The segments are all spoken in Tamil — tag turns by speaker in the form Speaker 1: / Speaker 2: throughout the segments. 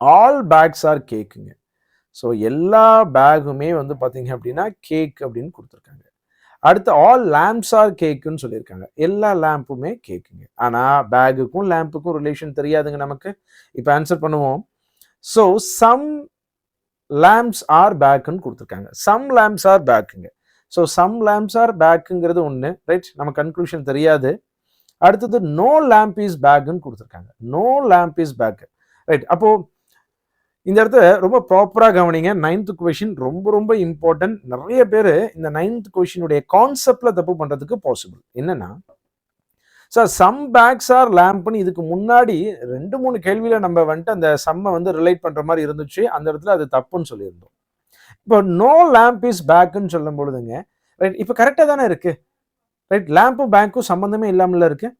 Speaker 1: ஆல் பேக்ஸ் ஆர் கேக்குங்க ஸோ எல்லா பேகுமே வந்து பார்த்தீங்க அப்படின்னா கேக் அப்படின்னு கொடுத்துருக்காங்க. அடுத்து ஆல் லேம்ப்ஸ் ஆர் கேக்குன்னு சொல்லியிருக்காங்க. எல்லா லேம்புமே கேக்குங்க ஆனால் பேகுக்கும் லேம்புக்கும் ரிலேஷன் தெரியாதுங்க நமக்கு. இப்போ ஆன்சர் பண்ணுவோம். ஸோ சம் லேம்ப்ஸ் ஆர் பேக்குன்னு கொடுத்துருக்காங்க. சம் லேம்ப்ஸ் ஆர் பேக்குங்க ஸோ சம் லேம்ப்ஸ் ஆர் பேக்குங்கிறது ஒன்று ரைட் நம்ம கன்க்ளூஷன் தெரியாது. அடுத்தது நோ லேம்ப் இஸ் பேக்குன்னு கொடுத்துருக்காங்க. No lamp is bag right அப்போது இந்த இடத்துல ரொம்ப ப்ராப்பராக கவனிங்க. நைன்த் கொஷின் ரொம்ப ரொம்ப இம்பார்ட்டன்ட் நிறைய பேர் இந்த நைன்த் கொஷினுடைய கான்செப்டில் தப்பு பண்ணுறதுக்கு பாசிபிள் என்னன்னா சார் சம் பேக்ஸ் ஆர் லேம்ப்னு இதுக்கு முன்னாடி ரெண்டு மூணு கேள்வியில் நம்ம வந்துட்டு அந்த சம்மை வந்து ரிலேட் பண்ணுற மாதிரி இருந்துச்சு. அந்த இடத்துல அது தப்புன்னு சொல்லியிருந்தோம். இப்போ நோ லேம்ப் இஸ் பேக்குன்னு சொல்லும் பொழுதுங்க ரைட் இப்போ கரெக்டாக தானே இருக்குது ரைட் லேம்பும் பேங்க்கும் சம்மந்தமே இல்லாமல் இருக்குது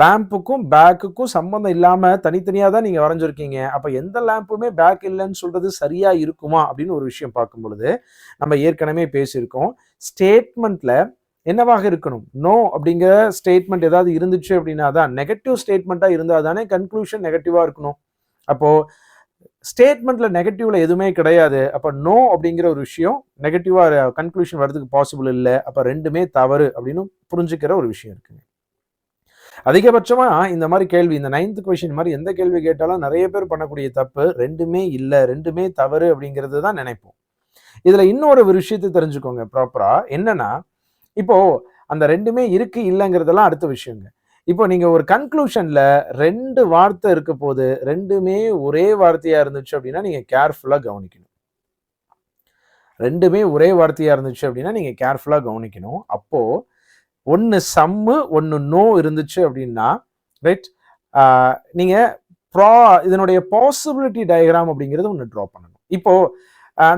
Speaker 1: லேம்புக்கும் பேக்குக்கும் சம்மந்தம் இல்லாமல் தனித்தனியாக தான் நீங்கள் வரைஞ்சிருக்கீங்க. அப்போ எந்த லேம்புமே பேக் இல்லைன்னு சொல்கிறது சரியாக இருக்குமா? அப்படின்னு ஒரு விஷயம் பார்க்கும் பொழுது நம்ம ஏற்கனவே பேசியிருக்கோம். ஸ்டேட்மெண்ட்டில் என்னவாக இருக்கணும்? நோ அப்படிங்கிற ஸ்டேட்மெண்ட் ஏதாவது இருந்துச்சு அப்படின்னா தான் நெகட்டிவ் ஸ்டேட்மெண்ட்டாக இருந்தால் தானே கன்க்ளூஷன் நெகட்டிவாக இருக்கணும். அப்போது ஸ்டேட்மெண்ட்டில் நெகட்டிவில் எதுவுமே கிடையாது. அப்போ நோ அப்படிங்கிற ஒரு விஷயம் நெகட்டிவாக கன்க்ளூஷன் வர்றதுக்கு பாசிபிள் இல்லை. அப்போ ரெண்டுமே தவறு அப்படின்னு புரிஞ்சுக்கிற ஒரு விஷயம் இருக்குங்க. அதிகபட்சமாக இந்த மாதிரி கேள்வி இந்த நைன்த் கொஷின் மாதிரி எந்த கேள்வி கேட்டாலும் நிறைய பேர் பண்ணக்கூடிய தப்பு ரெண்டுமே இல்லை ரெண்டுமே தவறு அப்படிங்கிறது தான் நினைப்போம். இதில் இன்னொரு ஒரு விஷயத்தை தெரிஞ்சுக்கோங்க ப்ராப்பராக என்னன்னா இப்போ அந்த ரெண்டுமே இருக்கு இல்லைங்கிறதெல்லாம் அடுத்த விஷயங்க. இப்போ நீங்கள் ஒரு கன்க்ளூஷனில் ரெண்டு வார்த்தை இருக்க போது ரெண்டுமே ஒரே வார்த்தையாக இருந்துச்சு அப்படின்னா நீங்கள் கேர்ஃபுல்லாக கவனிக்கணும். ரெண்டுமே ஒரே வார்த்தையாக இருந்துச்சு அப்படின்னா நீங்கள் கேர்ஃபுல்லாக கவனிக்கணும். அப்போது ஒன்று சம்மு ஒன்று நோ இருந்துச்சு அப்படின்னா ரைட் நீங்கள் ப்ரா இதனுடைய பாசிபிலிட்டி டயக்ராம் அப்படிங்கிறது ஒன்று ட்ரா பண்ணணும். இப்போ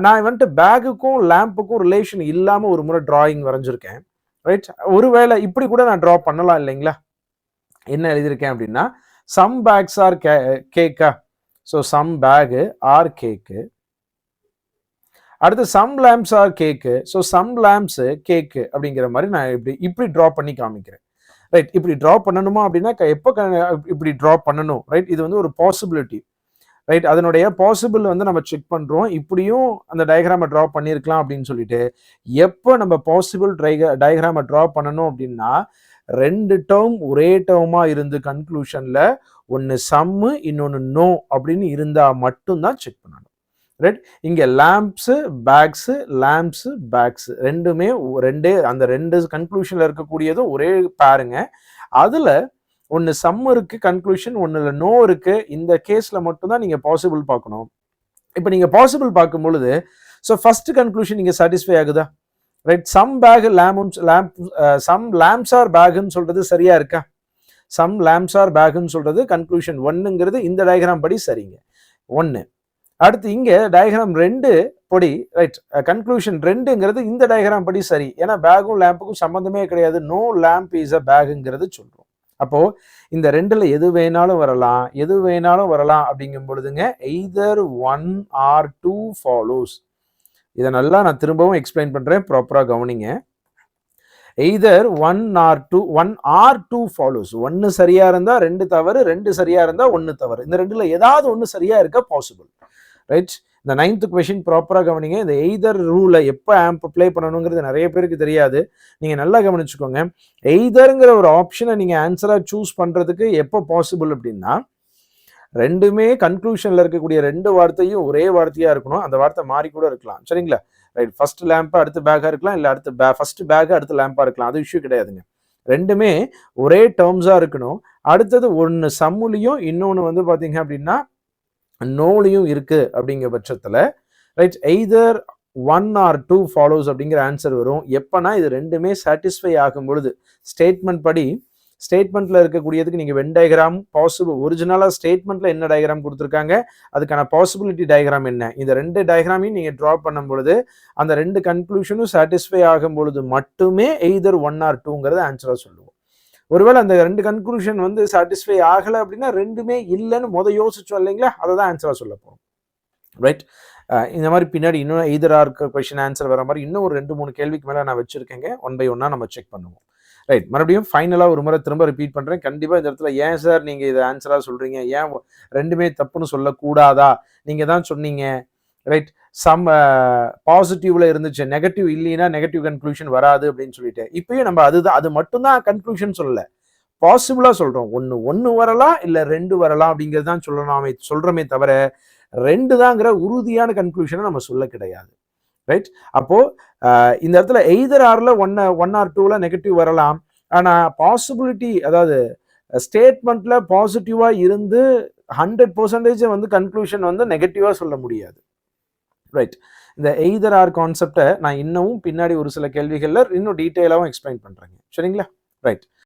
Speaker 1: நான் வந்துட்டு பேகுக்கும் லேம்புக்கும் ரிலேஷன் இல்லாமல் ஒரு முறை டிராயிங் வரைஞ்சிருக்கேன் ரைட் ஒருவேளை இப்படி கூட நான் ட்ரா பண்ணலாம் இல்லைங்களா? என்ன எழுதியிருக்கேன் அப்படின்னா சம் பேக்ஸ் ஆர் கே கேக்கா so some bag are cake அடுத்து some lamps are cake so some lamps cake அப்படிங்கிற மாதிரி நான் இப்படி இப்படி ட்ரா பண்ணி காமிக்கிறேன். ரைட் இப்படி ட்ரா பண்ணணுமா அப்படின்னா எப்போ இப்படி ட்ரா பண்ணணும்? ரைட் இது வந்து ஒரு பாசிபிலிட்டி ரைட் அதனுடைய பாசிபிள் வந்து நம்ம செக் பண்ணுறோம் இப்படியும் அந்த டயக்ராமை ட்ரா பண்ணியிருக்கலாம் அப்படின்னு சொல்லிட்டு எப்போ நம்ம பாசிபிள் டயக்ராமை ட்ரா பண்ணணும் அப்படின்னா ரெண்டு டேர்ம் ஒரே டேர்மாக இருந்து கன்க்ளூஷனில் ஒன்று சம்மு இன்னொன்று நோ அப்படின்னு இருந்தால் மட்டும்தான் செக் பண்ணணும். ரைட் இங்கே லேம்ப்ஸு பேக்ஸு லேம்ப்ஸு பேக்ஸ் ரெண்டுமே ரெண்டே அந்த ரெண்டு கன்க்ளூஷனில் இருக்கக்கூடியதும் ஒரே பாருங்க. அதில் ஒன்று சம் இருக்கு கன்க்ளூஷன் ஒன்றில் நோ இருக்கு. இந்த கேஸில் மட்டும்தான் நீங்கள் பாசிபிள் பார்க்கணும். இப்போ நீங்கள் பாசிபிள் பார்க்கும் பொழுது ஸோ ஃபர்ஸ்ட் கன்க்ளூஷன் நீங்கள் சாட்டிஸ்ஃபை ஆகுதா ரைட் சம் பேக் லேம்பும் லேம்ப் சம் லேம்ப்ஸ் ஆர் பேகுன்னு சொல்கிறது சரியாக இருக்கா? சம் லேம்ப்ஸ் ஆர் பேகுன்னு சொல்கிறது கன்க்ளூஷன் ஒன்றுங்கிறது இந்த டயக்ராம் படி சரிங்க. ஒன்று அடுத்து இங்கே டயக்ராம் ரெண்டு படி ரைட் கன்க்ளூஷன் ரெண்டுங்கிறது இந்த டயக்ராம் படி சரி. ஏன்னா பேகும் லேம்புக்கும் சம்மந்தமே கிடையாது. நோ லேம்ப் இஸ் அ பேகுங்கிறது சொல்கிறோம் அப்போ இந்த ரெண்டுல எது வேணாலும் வரலாம் எது வேணாலும் வரலாம் அப்படிங்கும் பொழுதுங்க either one or two follows இதை நல்லா நான் திரும்பவும் எக்ஸ்பிளைன் பண்றேன் ப்ராப்பரா கவனிங்க. Either one or two one or two follows ஒன்னு சரியா இருந்தா ரெண்டு தவறு ரெண்டு சரியா இருந்தா ஒன்னு தவறு. இந்த ரெண்டுல ஏதாவது ஒன்னு சரியா இருக்க பாசிபிள் ரைட் இந்த நைன்த்து கொஷின் ப்ராப்பராக கவனிங்க. இந்த எய்தர் ரூலை எப்போ ஆம்ப் ப்ளே பண்ணணுங்கிறது நிறைய பேருக்கு தெரியாது. நீங்கள் நல்லா கவனிச்சுக்கோங்க. எய்தருங்கிற ஒரு ஆப்ஷனை நீங்கள் ஆன்சராக சூஸ் பண்ணுறதுக்கு எப்போ பாசிபிள் அப்படின்னா ரெண்டுமே கன்க்ளூஷனில் இருக்கக்கூடிய ரெண்டு வார்த்தையும் ஒரே வார்த்தையாக இருக்கணும். அந்த வார்த்தை மாறி கூட இருக்கலாம். சரிங்களா? ரைட் ஃபர்ஸ்ட் லேம்பாக அடுத்து பேக்காக இருக்கலாம். இல்லை அடுத்து பே ஃபர்ஸ்ட் பேக்காக அடுத்து லேம்பாக இருக்கலாம். அது இஷ்யூ கிடையாதுங்க. ரெண்டுமே ஒரே டேர்ம்ஸாக இருக்கணும். அடுத்தது ஒன்று சம்முலையும் இன்னொன்று வந்து பார்த்தீங்க அப்படின்னா நோலையும் இருக்குது அப்படிங்கிற பட்சத்தில் right either one or two follows அப்படிங்கிற ஆன்சர் வரும். எப்போனா இது ரெண்டுமே சாட்டிஸ்ஃபை ஆகும் பொழுது ஸ்டேட்மெண்ட் படி ஸ்டேட்மெண்ட்டில் இருக்கக்கூடியதுக்கு நீங்கள் வென் டயக்ராம் பாசிபிள் ஒரிஜினலாக ஸ்டேட்மெண்ட்டில் என்ன டயக்ராம் கொடுத்துருக்காங்க? அதுக்கான பாசிபிலிட்டி டயக்ராம் என்ன? இந்த ரெண்டு டயக்ராமையும் நீங்கள் ட்ரா பண்ணும் பொழுது அந்த ரெண்டு கன்க்ளூஷனும் சாட்டிஸ்ஃபை ஆகும் பொழுது மட்டுமே எய்தர் ஒன் ஆர் டூங்கிறத ஆன்சராக சொல்லுவோம். ஒருவேளை அந்த ரெண்டு கன்க்ளூஷன் வந்து சாட்டிஸ்ஃபை ஆகலை அப்படின்னா ரெண்டுமே இல்லைன்னு முத யோசிச்சோம் இல்லைங்களா? அதை தான் ஆன்சராக சொல்ல போகிறோம் ரைட் இந்த மாதிரி பின்னாடி இன்னும் ஈதராக இருக்க கொஷின் ஆன்சர் வர மாதிரி இன்னும் ஒரு ரெண்டு மூணு கேள்விக்கு மேலே நான் வச்சுருக்கேங்க. ஒன் பை ஒன்னாக நம்ம செக் பண்ணுவோம். ரைட் மறுபடியும் ஃபைனலாக ஒரு முறை திரும்ப ரிப்பீட் பண்ணுறேன் கண்டிப்பாக இந்த இடத்துல ஏன் சார் நீங்கள் இதை ஆன்சராக சொல்கிறீங்க ஏன் ரெண்டுமே தப்புன்னு சொல்லக்கூடாதா? நீங்கள் தான் சொன்னீங்க. ரைட் சம் பாசிட்டிவ்ல uh, இருந்துச்சு. நெகட்டிவ் இல்லைன்னா நெகட்டிவ் கன்க்ளூஷன் வராது அப்படின்னு சொல்லிட்டு. இப்பயும் நம்ம அதுதான் அது மட்டும்தான் கன்க்ளூஷன் சொல்லல. பாசிபிளா சொல்றோம். ஒன்று ஒன்று வரலாம் இல்லை ரெண்டு வரலாம் அப்படிங்கிறது தான் சொல்லலாமே சொல்றோமே தவிர ரெண்டு தாங்கிற உறுதியான கன்க்ளூஷனை நம்ம சொல்ல கிடையாது. ரைட் அப்போ இந்த இடத்துல எய்தர் ஆர்ல ஒன் ஒன் ஆர் டூல நெகட்டிவ் வரலாம். ஆனா பாசிபிலிட்டி அதாவது ஸ்டேட்மெண்ட்ல பாசிட்டிவா இருந்து ஹண்ட்ரட் பர்சன்டேஜ் வந்து கன்க்ளூஷன் வந்து நெகட்டிவா சொல்ல முடியாது. ரைட் இந்த எய்தர் ஆர் கான்செப்டை நான் இன்னமும் பின்னாடி ஒரு சில கேள்விகள்ல இன்னும் டீட்டெயிலாகவும் எக்ஸ்பிளைன் பண்றேங்க. சரிங்களா? ரைட்